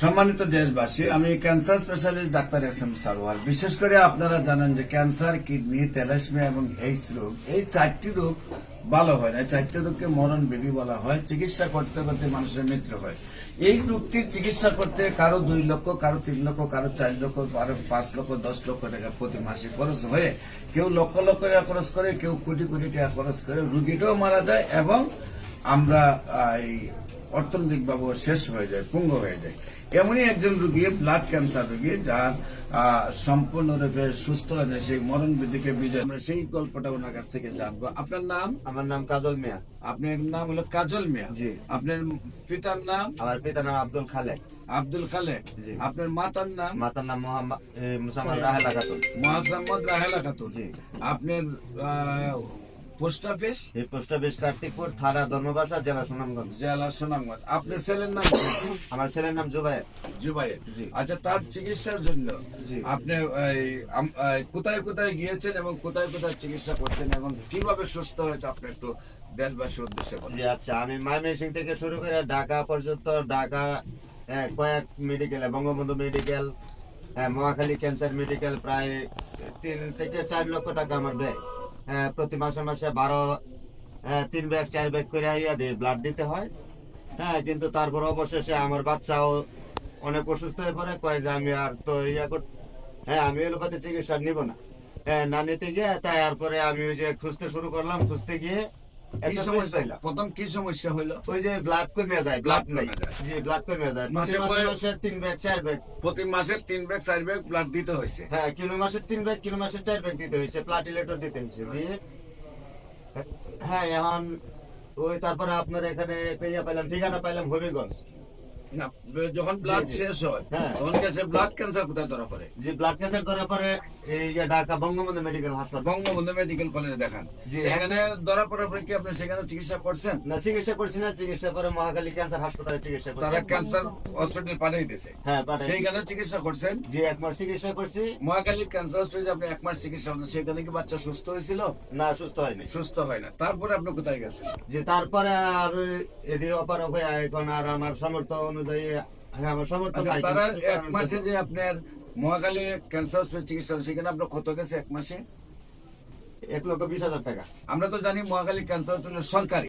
সম্মানিত দেশবাসী, আমি cancer specialist doctor S M Sarwar বিশেষ করে আপনারা জানেন যে ক্যান্সার, কিডনি তেলাসমিয়া এবং এইডস রোগ, এই চারটি রোগ ভালো হয় না। চারটি রোগকে মরণ বিধি বলা হয়। চিকিৎসা করতে করতে মানুষের মৃত্যু হয়। এই রোগটির চিকিৎসা করতে কারও দুই লক্ষ, কারও তিন লক্ষ, কারও চার লক্ষ, কারও পাঁচ লক্ষ, দশ লক্ষ টাকা প্রতি মাসে খরচ হয়ে কেউ লক্ষ লক্ষ টাকা খরচ করে, কেউ কোটি কোটি টাকা খরচ করে রুগীটাও মারা যায় এবং আমরা আহ, এই অর্থনৈতিকভাবে শেষ হয়ে যায় পুঙ্গ হয়ে যায়। এমনই একজন রুগী ব্লাড ক্যান্সার রুগী যার সম্পূর্ণরূপে সুস্থ হয়ে সেই মরণ বিধিকে বিজয় আমরা সেই গল্পটা ওনার কাছ থেকে জানব। আপনার নাম? আমার নাম কাজল মিয়া। আপনার নাম হলো কাজল মিয়া? জি। আপনার পিতার নাম? আমার পিতার নাম আব্দুল খালেক। আব্দুল খালেক। আপনার মাতার নাম? মাতার নাম মোহাম্মদ রাহেলা খাতুন। মোহাম্মদ রাহেলা খাতুন। জি। আপনার পোস্ট অফিস? এই পোস্ট অফিস কার্তিকপুর থানা ধর্মবাসা জেলা সুনামগঞ্জ। জেলা সুনামগঞ্জ। আপনার ছেলের নাম আমার ছেলের নাম জুবাইর জুবাইর জি। আচ্ছা তার চিকিৎসার জন্য আপনি কোথায় কোথায় গিয়েছেন এবং কোথায় কোথায় চিকিৎসা করছেন এবং কীভাবে সুস্থ হয়েছে? আপনি একটু দেশবাসীর উদ্দেশ্যে বলেন। আচ্ছা আমি ময়মনসিং থেকে শুরু করে ঢাকা পর্যন্ত ঢাকা কয়েক মেডিকেল বঙ্গবন্ধু মেডিকেল হ্যাঁ, মহাখালী ক্যান্সার মেডিকেল প্রায় তিন থেকে চার লক্ষ টাকা আমার ব্যয়। প্রতি মাসে মাসে বারো তিন ব্যাগ, চার ব্যাগ করে ইয়া দিয়ে ব্লাড দিতে হয়। হ্যাঁ কিন্তু তারপর অবশেষে আমার বাচ্চাও অনেক অসুস্থ হয়ে পড়ে, কয় যে আমি আর তো ইয়া কর হ্যাঁ আমি এলোপাতি চিকিৎসা নিব না। হ্যাঁ না নিতে গিয়ে তাই তারপরে আমি ওই যে খুঁজতে শুরু করলাম, খুঁজতে গিয়ে সমস্যা? প্রথম কি সমস্যা হলো ওই যে ব্লাড কমে যায় ব্লাড নেই। জি ব্লাড কমে যায়। মাসে মাসে তিন ব্যাগ চার ব্যাগ। প্রতি মাসে তিন ব্যাগ চার ব্যাগ ব্লাড দিতে হয়েছে। হ্যাঁ কিলো মাসে তিন ব্যাগ কিলো মাসে চার ব্যাগ দিতে হয়েছে। প্লাটিলেটর দিতে হয়েছে দিয়ে হ্যাঁ এখন ওই তারপরে আপনার এখানে পেয়ে পাইলাম ঠিকানা পাইলাম হবিগঞ্জ। না যখন ব্লাড জি, জি। শেষ হয়। তখন গেছে ব্লাড ক্যান্সার কোথায় ধরা পড়ে? যে ব্লাড ক্যান্সার ধরা পরে এই যে ঢাকা বঙ্গবন্ধু মেডিকেল হাসপাতাল বঙ্গবন্ধু মেডিকেল কলেজে দেখান। সেখানে ধরা পড়ার পরে কি আপনি সেখানে চিকিৎসা করছেন? না চিকিৎসা করছি না চিকিৎসা করে মহাকালী ক্যান্সার হাসপাতালে চিকিৎসা করছি। তারা ক্যান্সার হসপিটাল পাঠিয়ে দিয়েছে। হ্যাঁ সেইখানে চিকিৎসা করছেন? যে এক মাস চিকিৎসা করছি। মহাকালী ক্যান্সার হসপিটালে আপনি এক মাস চিকিৎসা করছেন সেখানে কি বাচ্চা সুস্থ হয়েছিল? না সুস্থ হয়নি। সুস্থ হয় না। তারপরে আপনি কোথায় গেছেন? যে তারপরে আর এদিকে অপারক হয়ে এখন আর আমার সামর্থ্য হ্যাঁ আচ্ছা, তারা এক মাসে যে আপনার মহাকালী ক্যান্সার হসপিটাল চিকিৎসা সেখানে আপনার কত গেছে এক মাসে? এক লক্ষ বিশ হাজার টাকা। আমরা তো জানি মহাকালী ক্যান্সার হসপিটাল সরকারি।